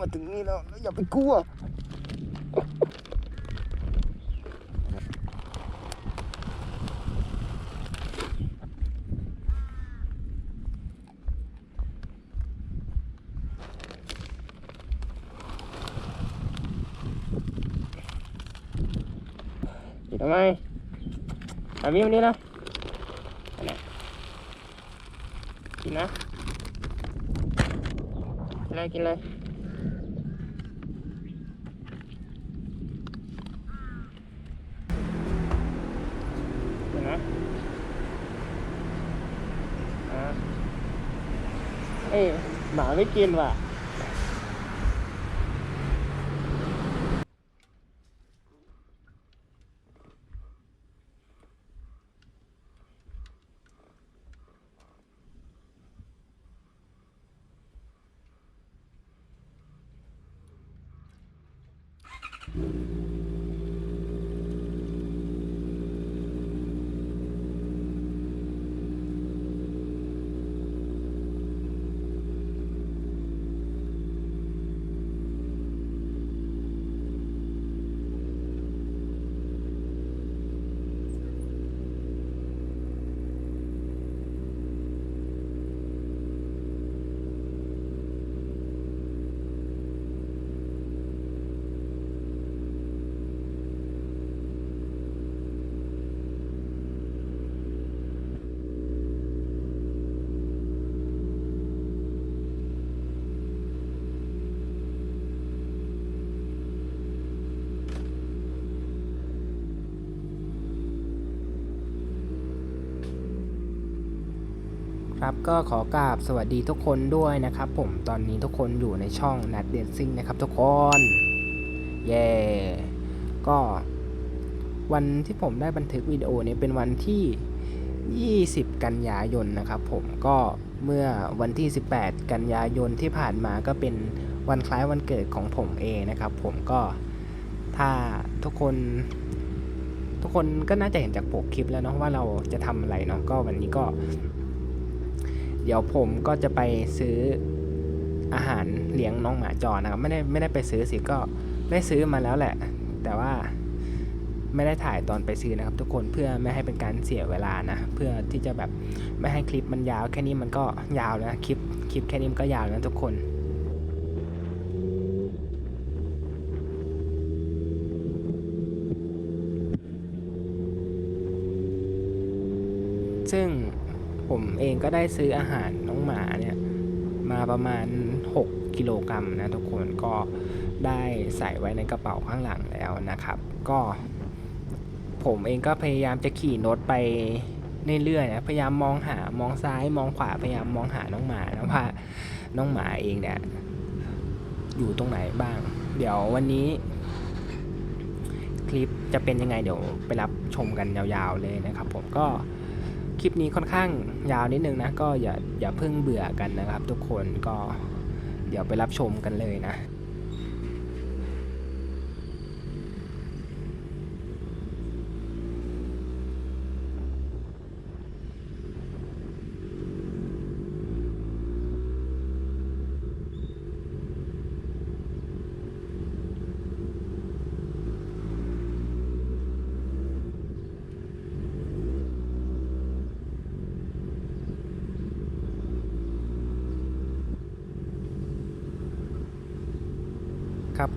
มาถึงนี่แล้วแล้วอย่าไปกลัวอยู่ทำไมอามีวันนี้นะนไหนกินนะกินเลยกินเลย ไม่กินว่ะ ครับก็ขอกราบสวัสดีทุกคนด้วยนะครับ ผมตอนนี้ทุกคนอยู่ในช่องนัดเดนซิ่งนะครับทุกคนเย่ก็วันที่ผมได้บันทึกวิดีโอนี้เป็นวันที่ 20 กันยายนนะครับ ผมก็เมื่อวันที่ 18 กันยายนที่ผ่านมาก็เป็นวันคล้ายวันเกิดของผมเองนะครับ ผมก็ถ้าทุกคนทุกคนก็น่าจะเห็นจากปกคลิปแล้วเนาะว่าเราจะทำอะไรเนาะก็วันนี้ก็ เดี๋ยวผมก็จะไปซื้ออาหารเลี้ยงน้องหมาจอนะครับไม่ได้ไม่ได้ไปซื้อสิก็ได้ซื้อมาแล้วแหละ แต่ว่าไม่ได้ถ่ายตอนไปซื้อนะครับทุกคนเพื่อไม่ให้เป็นการเสียเวลานะ เพื่อที่จะแบบไม่ให้คลิปมันยาว แค่นี้มันก็ยาวแล้วนะคลิปคลิปแค่นี้มันก็ยาวแล้วนะทุกคน ซึ่งผม เองก็ได้ซื้ออาหารน้องหมาเนี่ยมาประมาณ 6 กิโลกรัมนะทุกคนก็ได้ใส่ไว้ในกระเป๋าข้างหลังแล้วนะครับ ก็ ผมเองก็พยายามจะขี่รถไปเรื่อยๆนะพยายามมองหามองซ้ายมองขวาพยายามมองหาน้องหมานะว่าน้องหมาเองเนี่ยอยู่ตรงไหนบ้าง เดี๋ยววันนี้ คลิปจะเป็นยังไงเดี๋ยวไปรับชมกันยาวๆเลยนะครับ ผมก็ ลิปนี้ค่อนข้างยาวนิดนึงนะ ก็อย่าอย่าเพิ่งเบื่อกันนะครับ ทุกคนก็เดี๋ยวไปรับชมกันเลยนะ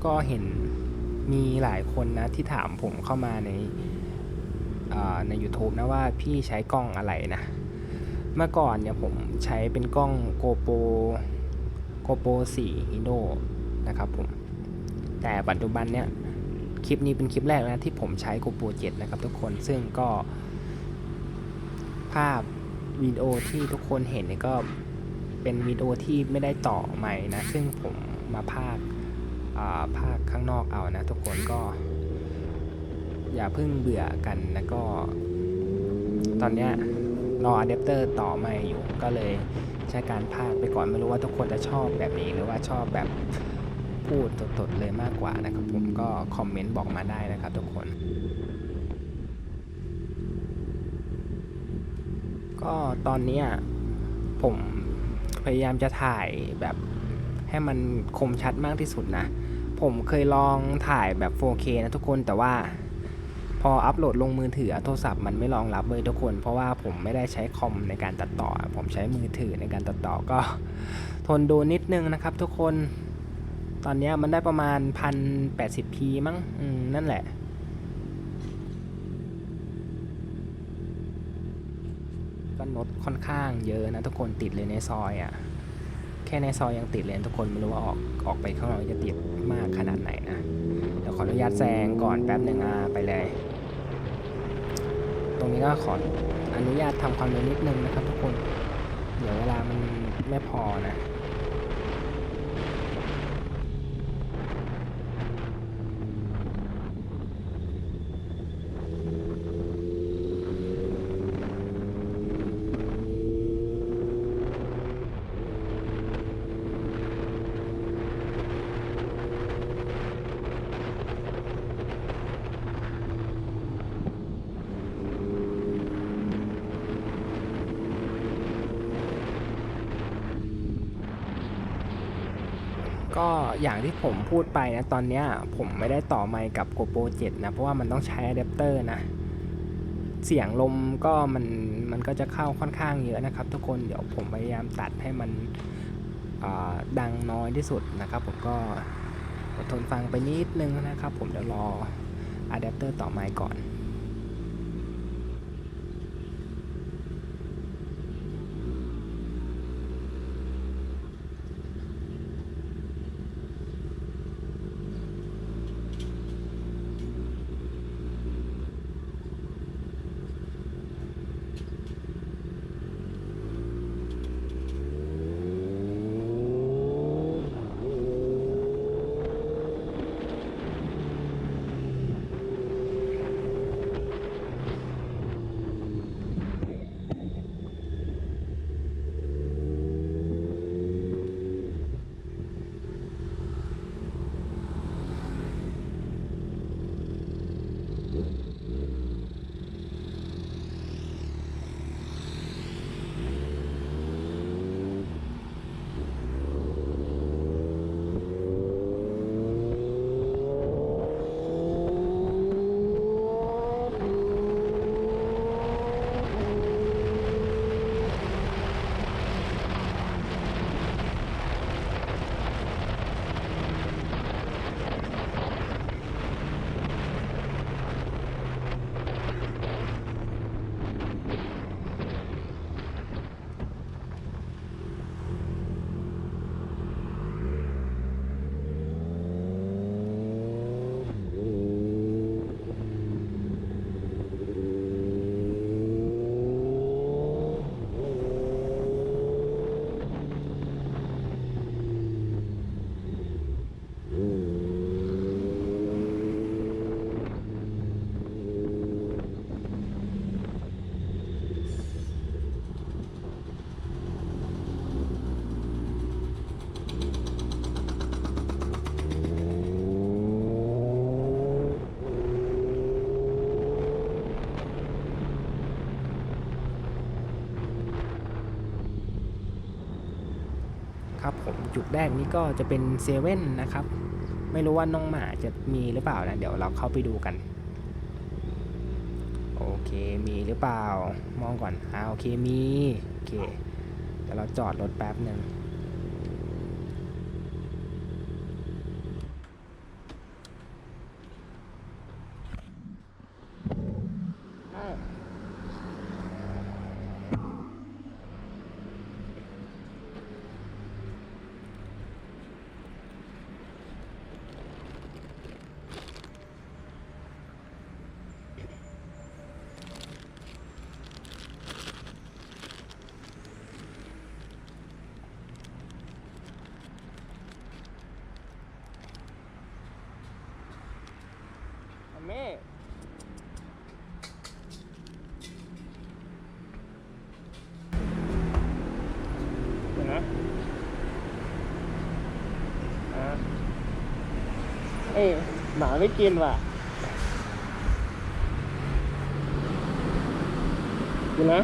ก็เห็นมีหลายคนนะที่ถามผมเข้ามาในใน YouTube นะว่าพี่ใช้กล้องอะไรนะ เมื่อก่อนเนี่ยผมใช้เป็นกล้อง GoPro GoPro 4 Hero นะครับผม แต่ปัจจุบันเนี่ยคลิปนี้เป็นคลิปแรกนะที่ผมใช้ GoPro 7 นะครับทุกคนซึ่งก็ภาพวิดีโอที่ทุกคนเห็นเนี่ยก็เป็นวิดีโอที่ไม่ได้ต่อใหม่นะ ซึ่งผมมาพากย์อ่า ภาคข้างนอกเอานะ ทุกคนก็ อย่าเพิ่งเบื่อกันแล้วก็ ตอนเนี้ยรออะแดปเตอร์ต่อมาอยู่ก็เลยใช้การภาคไปก่อนไม่รู้ว่าทุกคนจะชอบแบบนี้หรือว่าชอบแบบพูดสดๆเลยมากกว่านะครับ ผมก็คอมเมนต์บอกมาได้นะครับทุกคน ก็ตอนเนี้ยผมพยายามจะถ่ายแบบให้มันคมชัดมากที่สุดนะ ผมเคยลองถ่ายแบบ 4K นะทุกคนแต่ว่า พออัปโหลดลงมือถือโทรศัพท์มันไม่รองรับเลยทุกคน เพราะว่าผมไม่ได้ใช้คอมในการตัดต่อ ผมใช้มือถือในการตัดต่อก็ ทนดูนิดนึงนะครับ ทุกคน ตอนนี้มันได้ประมาณ 1080p มั้งนั่นแหละก็นดค่อนข้างเยอะนะทุกคนติดเลยในซอยอะ่ะ แค่ในซอยยังติดเลยนทุกคนไม่รู้ว่าออกออกไปข้างนอกจะติดมากขนาดไหนนะเดี๋ยวขออนุญาตแซงก่อนแป๊บหนึ่งอะไปเลย ตรงนี้ก็ขออนุญาตทำความเร็วนิดนึงนะครับทุกคน เดี๋ยวเวลามันไม่พอนะ ก็อย่างที่ผมพูดไปนะตอนนี้ผมไม่ได้ต่อไมค์กับ GoPro 7 นะ เพราะว่ามันต้องใช้อะแดปเตอร์นะ เสียงลมก็มันมันก็จะเข้าค่อนข้างเยอะนะครับ ทุกคนเดี๋ยวผมพยายามตัดให้มันดังน้อยที่สุดนะครับ ผมก็อดทนฟังไปนิดนึงนะครับ ผมเดี๋ยวรออะแดปเตอร์ต่อไมค์ก่อน จุดแรกนี้ก็จะเป็นเซเว่นนะครับ ไม่รู้ว่าน้องหมาจะมีหรือเปล่านะ เดี๋ยวเราเข้าไปดูกัน โอเค มีหรือเปล่า มองก่อนอ่าโอเค มี โอเค เดี๋ยวเราจอดรถแป๊บหนึ่งแม่ เดี๋ยวนะอะ เอ้ยหมาไม่กินว่ะกินนะ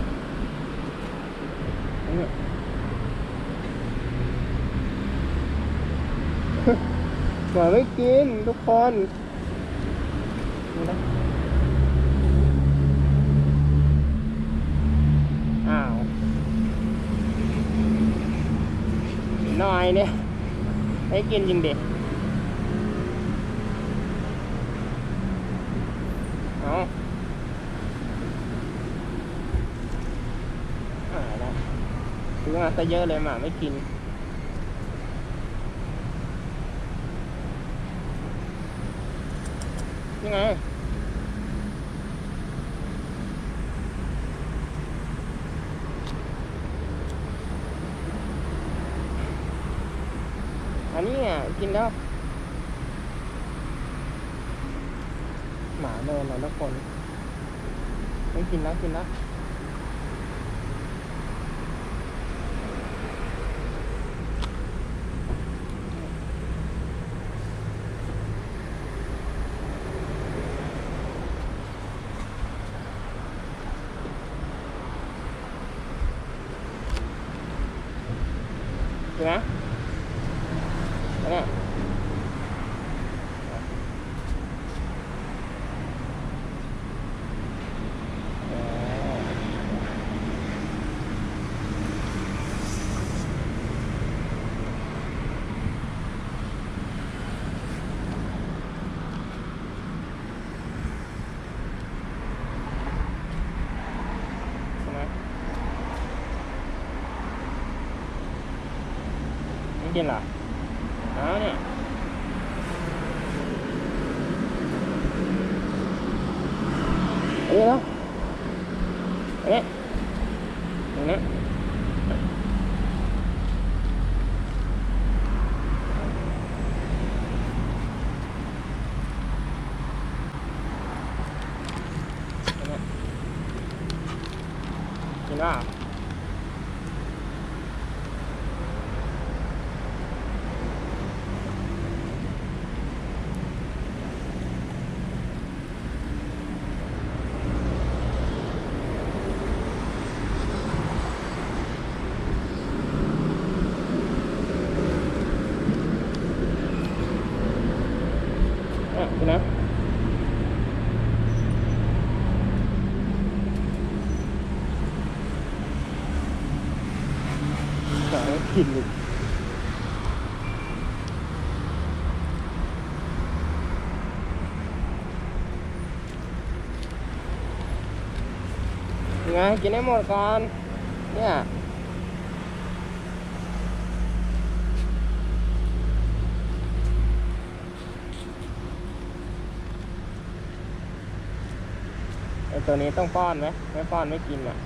หมาไม่กินทุกคนนะอ้าวน่อยเนี่ยไม่กินจริงดิ เอาหาแล้วซื้อมาซะเยอะเลยหมาไม่กินนี่ไงอันนี้อะกินแล้ว หมาเดิ นแล้วทุกคนไม่กินแล้วกินแล้ว Được hả? Đấy nè Đấy. ไม่กินเหรอเอาเนี่ยอันนี้แล้ว อันนี้ตรงนี้อันนี้กินว่า อะคุณนะสายกินอีกยัง ไงกินให้หมดก่อนเนี่ยตัวนี้ต้องป้อนไหมไม่ป้อนไม่กินอะ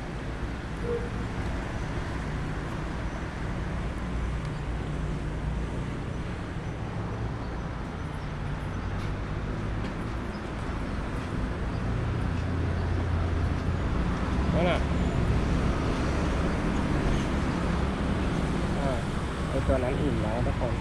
นั่นน่ะอ่าไอตัวนั้นอิ่มแล้วทุกคน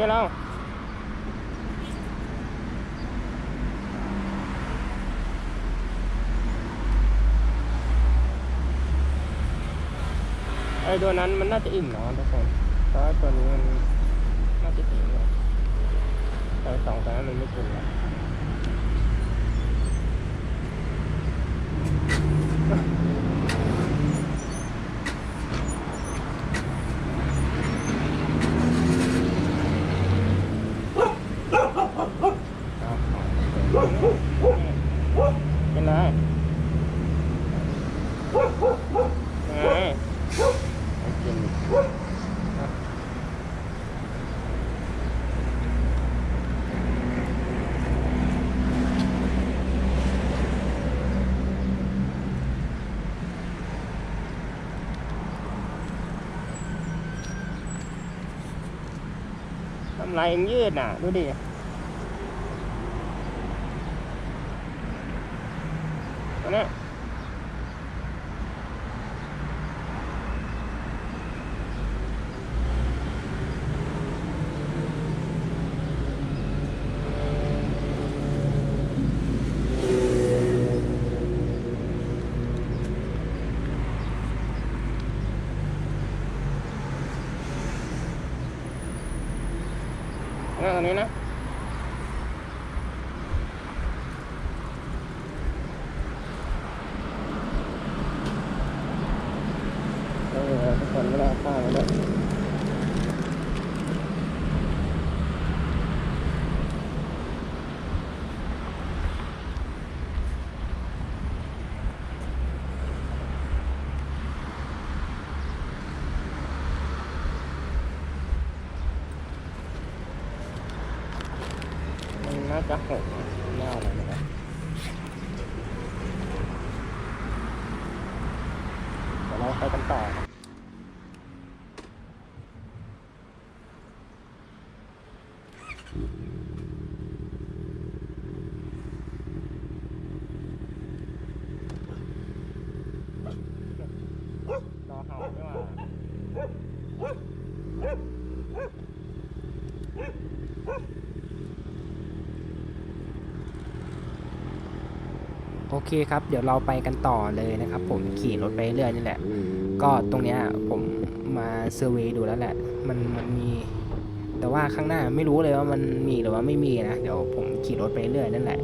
นี่เราไอ้ตัวนั้นมันน่าจะอิ่มเนาะทุกคนเพราะว่ตัวนี้มันน่าจะอิ่มเลยแต่สองตัวนั้นมันไม่กินแล้วเอากินเลยไงไม่ กินอีกเอาทำไรยังยืดน่ะ ดูดิ อันเนี้ย นั่งตรงนี้นะ เออทุกคนไม่ได้เอาป้ายมาด้วยมันน่าจะหกนะไม่เอาอะไรนะครับเดี๋ยวเราไปกันต่อครับ รอเห่าไม่ว่าโอเคครับ เดี๋ยวเราไปกันต่อเลยนะครับ ผมขี่รถไปเรื่อยนี่แหละ ก็ตรงเนี้ยผมมาเซอร์เวย์ดูแล้วแหละ มันมันมี แต่ว่าข้างหน้าไม่รู้เลยว่ามันมีหรือว่าไม่มีนะ เดี๋ยวผมขี่รถไปเรื่อยนั่นแหละ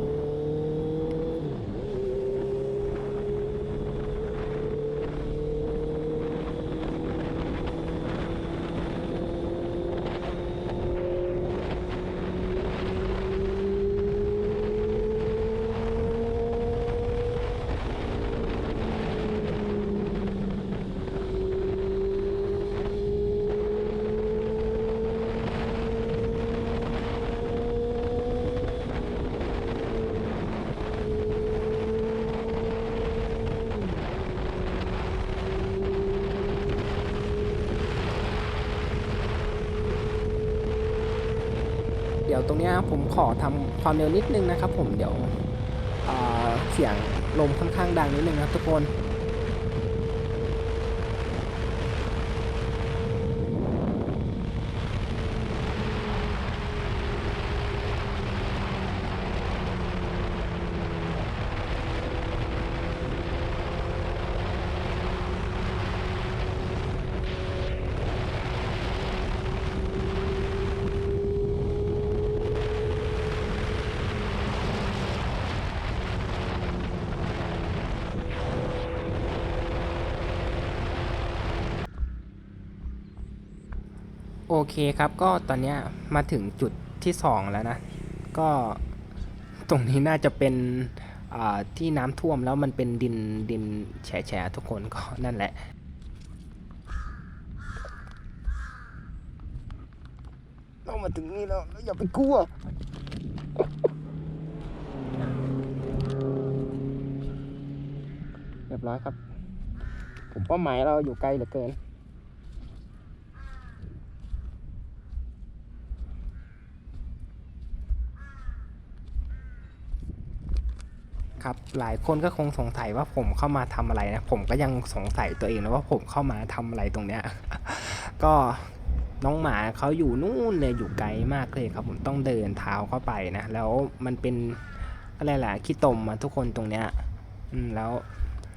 ตรงนี้ผมขอทำความเร็วนิดนึงนะครับ ผมเดี๋ยวเสียงลมค่อนข้างดังนิดนึงนะครับทุกคน โอเคครับก็ตอนนี้มาถึงจุดที่สองแล้วนะ ก็ตรงนี้น่าจะเป็นที่น้ำท่วมแล้วมันเป็นดินดินแฉะทุกคนก็นั่นแหละเรามาถึงนี่แล้วแล้วอย่าไปกลัวเรียบร้อยครับ ผมเป้าหมายเราอยู่ไกลเหลือเกิน ครับ หลายคนก็คงสงสัยว่าผมเข้ามาทำอะไรนะ ผมก็ยังสงสัยตัวเองนะว่าผมเข้ามาทำอะไรตรงเนี้ย ก็น้องหมาเขาอยู่นู่นเลยอยู่ไกลมากเลยครับ ผมต้องเดินเท้าเข้าไปนะ แล้วมันเป็นอะไรล่ะขี้ตมมาทุกคนตรงเนี้ยอืมแล้ว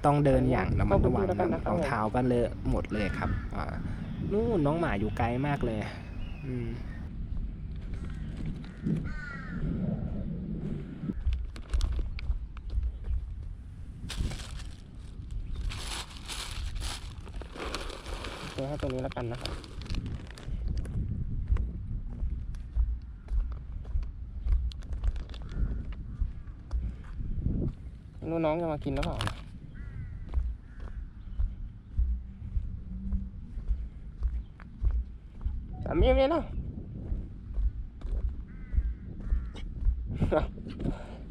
ต้องเดินอย่างระมัดระวังเข้าไปดูแล้วกันนะครับรองเท้าก็เลอะหมดเลยครับอ่านู่นน้องหมาอยู่ไกลมากเลย อืม เดี๋ยวให้ตัวนี้แล้วกันนะครับนู้น้องจะมากินหรือเปล่าสามีไม่นะ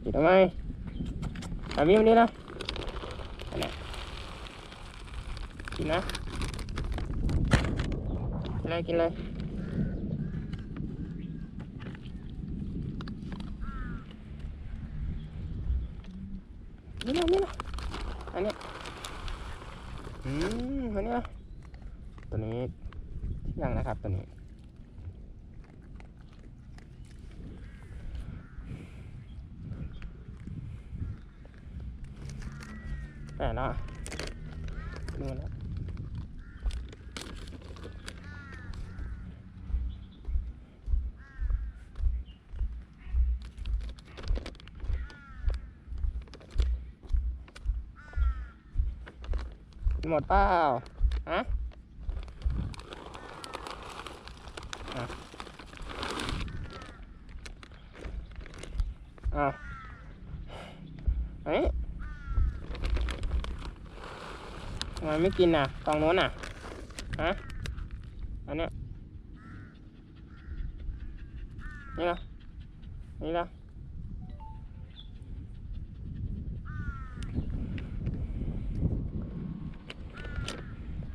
กินทำไมสามีวันนี้นะอันนี้กินนะ กินเลยกินเลยนี่นะนี่นะอันเนี้ยอืมอันเนี้ยตัวนี้ยังนะครับตัวนี้แปดเนาะดูแล้ว หมดเปล่าฮะอะเฮ้ยทำไมไม่กินอะกองโน้นอะ ฮะ อันเนี้ยนี่นะนี่นะ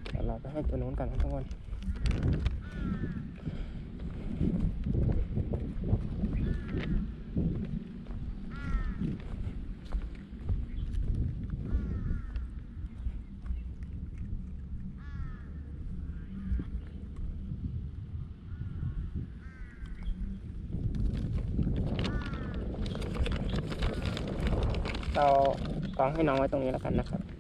เดี๋ยวเราไป ให้ตัวนู้นกันนะทุกคนเรากองให้น้องไว้ตรงนี้แล้วกันนะครับ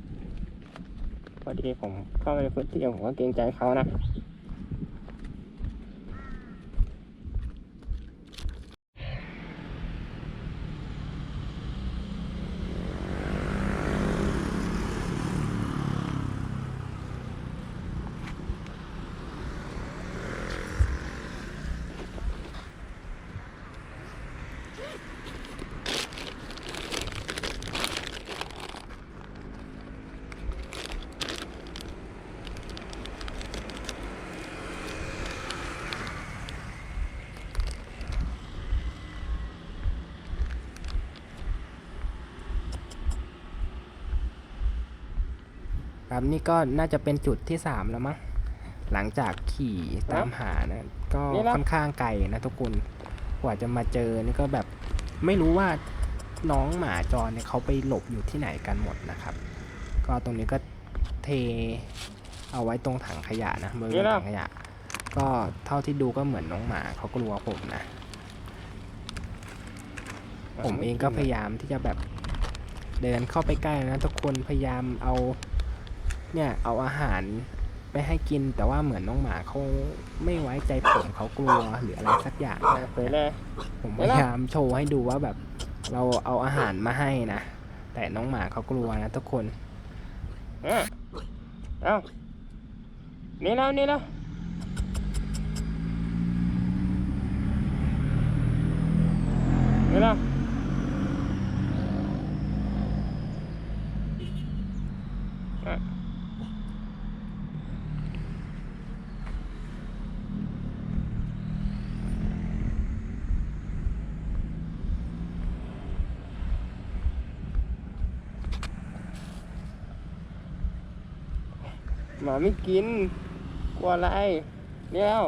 พอดีผมเข้าไปในพื้นที่ผมก็เกรงใจเขานะ ครับนี่ก็น่าจะเป็นจุดที่สามแล้วมั้งหลังจากขี่ตามหานะก็ค่อนข้างไกลนะทุกคนกว่าจะมาเจอนี่ก็แบบไม่รู้ว่าน้องหมาจรเนี่ยเขาไปหลบอยู่ที่ไหนกันหมดนะครับ ก็ตรงนี้ก็เทเอาไว้ตรงถังขยะนะบริเวณถังขยะ ก็เท่าที่ดูก็เหมือนน้องหมาเขากลัวผมนะ ผมเองก็พยายามที่จะแบบเดินเข้าไปใกล้นะทุกคนพยายามเอา เนี่ยเอาอาหารไปให้กินแต่ว่าเหมือนน้องหมาเขาไม่ไว้ใจผมเขากลัวหรืออะไรสักอย่างนะไปเลยผมพยายามโชว์ให้ดูว่าแบบ เราเอาอาหารมาให้นะแต่น้องหมาเขากลัวนะทุกคนอะเอ้านี่แล้วนี่แล้วนี่แล้วอะห มาไม่กิน กลัวอะไรเดี๋ยว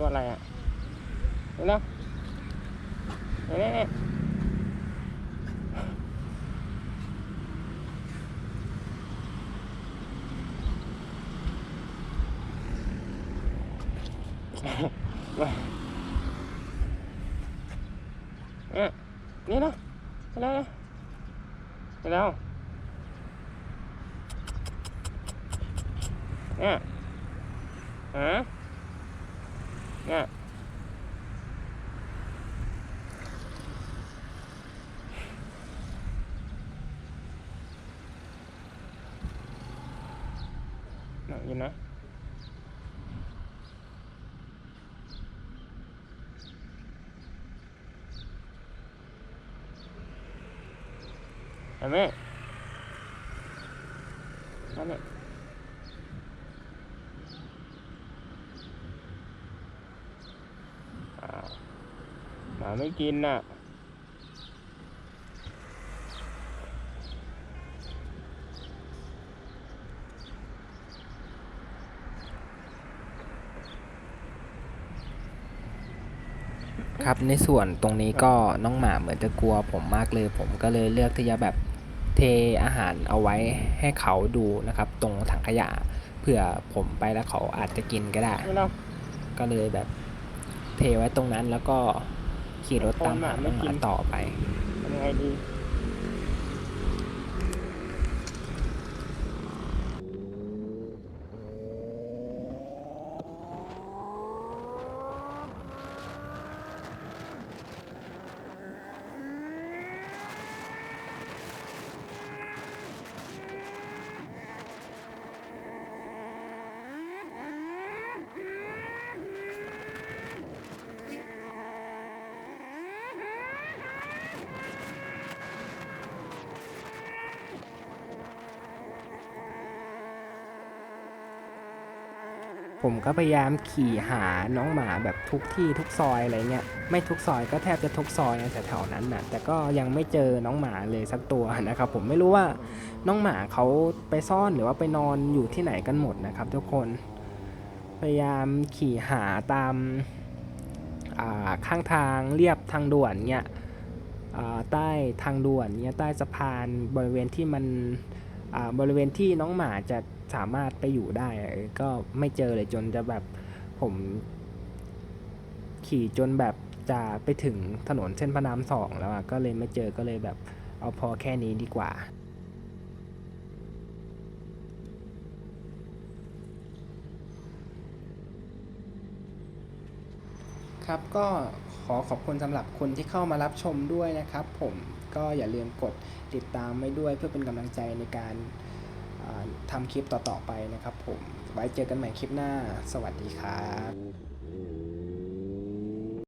กลัวอะไรอะเห็นแล้วนี่นี่นี่เนี่ยนี่นะไปแล้วนะไปแล้วเนี่ยฮะเนี่ยน่ะยินนะเห็น ไหมนั่นเนี่ยอ้าวหมาไม่กินน่ะครับในส่วนตรงนี้ก็น้องหมาเหมือนจะกลัวผมมากเลย ผมก็เลยเลือกที่จะแบบ ทเทอาหารเอาไว้ให้เขาดูนะครับ ตรงถังขยะเผื่อผมไปแล้วเขาอาจจะกินก็ได้ไม่เนาะก็เลยแบบเทไว้ตรงนั้นแล้วก็ขี่รถตามหาน้องหมาต่อไปทำยังไงดี ผม ก็พยายามขี่หาน้องหมาแบบทุกที่ทุกซอยอะไรเงี้ยไม่ทุกซอยก็แทบจะทุกซอยนะแถวๆนั้นน่ะแต่ก็ยังไม่เจอน้องหมาเลยสักตัวนะครับผมไม่รู้ว่าน้องหมาเขาไปซ่อนหรือว่าไปนอนอยู่ที่ไหนกันหมดนะครับ ทุกคน พยายามขี่หาตามาข้างทางเรียบทางด่วนเงี้ยใต้ทางด่วนเงี้ยใต้สะพานบริเวณที่มัน บริเวณที่น้องหมาจะสามารถไปอยู่ได้ก็ไม่เจอเลยจนจะแบบผมขี่จนแบบจะไปถึงถนนเส้นพระรามสองแล้วอะก็เลยไม่เจอก็เลยแบบเอาพอแค่นี้ดีกว่าครับก็ขอขอบคุณสำหรับคนที่เข้ามารับชมด้วยนะครับผม ก็อย่าลืมกดติดตามไว้ด้วยเพื่อเป็นกำลังใจในการอ่าทำคลิปต่อๆไปนะครับผม ไว้เจอกันใหม่คลิปหน้า สวัสดีครับ